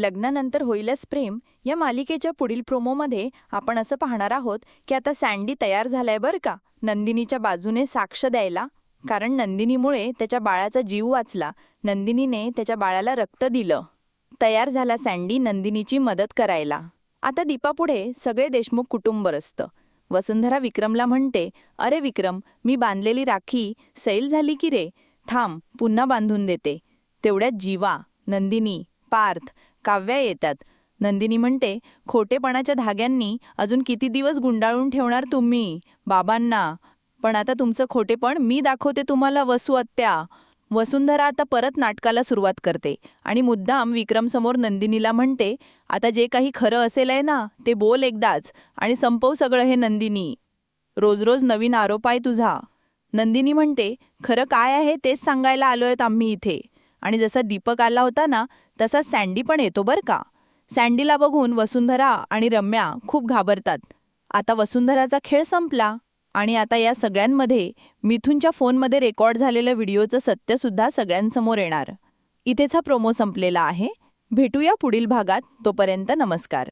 लग्नानंतर होईलच प्रेम या मालिकेच्या पुढील प्रोमोमध्ये आपण असं पाहणार आहोत की आता सँडी तयार झालाय बरं का? नंदिनीच्या बाजूने साक्ष द्यायला. कारण नंदिनीमुळे त्याच्या बाळाचा जीव वाचला. नंदिनीने त्याच्या बाळाला रक्त दिलं. तयार झाला सँडी नंदिनीची मदत करायला. आता दीपापुढे सगळे देशमुख कुटुंब असतं. वसुंधरा विक्रमला म्हणते अरे विक्रम मी बांधलेली राखी सैल झाली की रे? थांब पुन्हा बांधून देते. तेवढ्यात जीवा नंदिनी पार्थ काव्या येतात. नंदिनी म्हणते खोटेपणाच्या धाग्यांनी अजून किती दिवस गुंडाळून ठेवणार तुम्ही? बाबांना. पण आता तुमचं खोटेपण मी दाखवते तुम्हाला वसू आत्या वसुंधरा आता परत नाटकाला सुरुवात करते आणि मुद्दाम विक्रमसमोर नंदिनीला म्हणते आता जे काही खरं असेल आहे ना ते बोल एकदाच आणि संपव सगळं हे नंदिनी. रोज रोज नवीन आरोप आहे तुझा. नंदिनी म्हणते खरं काय आहे तेच सांगायला आलोयत आम्ही इथे. आणि जसा दीपक आला होता ना तसा सँडी पण येतो बरं का. सँडीला बघून वसुंधरा आणि रम्या खूप घाबरतात. आता वसुंधराचा खेळ संपला आणि आता या सगळ्यांमध्ये मिथूनच्या फोनमध्ये रेकॉर्ड झालेल्या व्हिडिओचं सत्यसुद्धा सगळ्यांसमोर येणार. इथेच हा प्रोमो संपलेला आहे. भेटूया पुढील भागात. तोपर्यंत नमस्कार.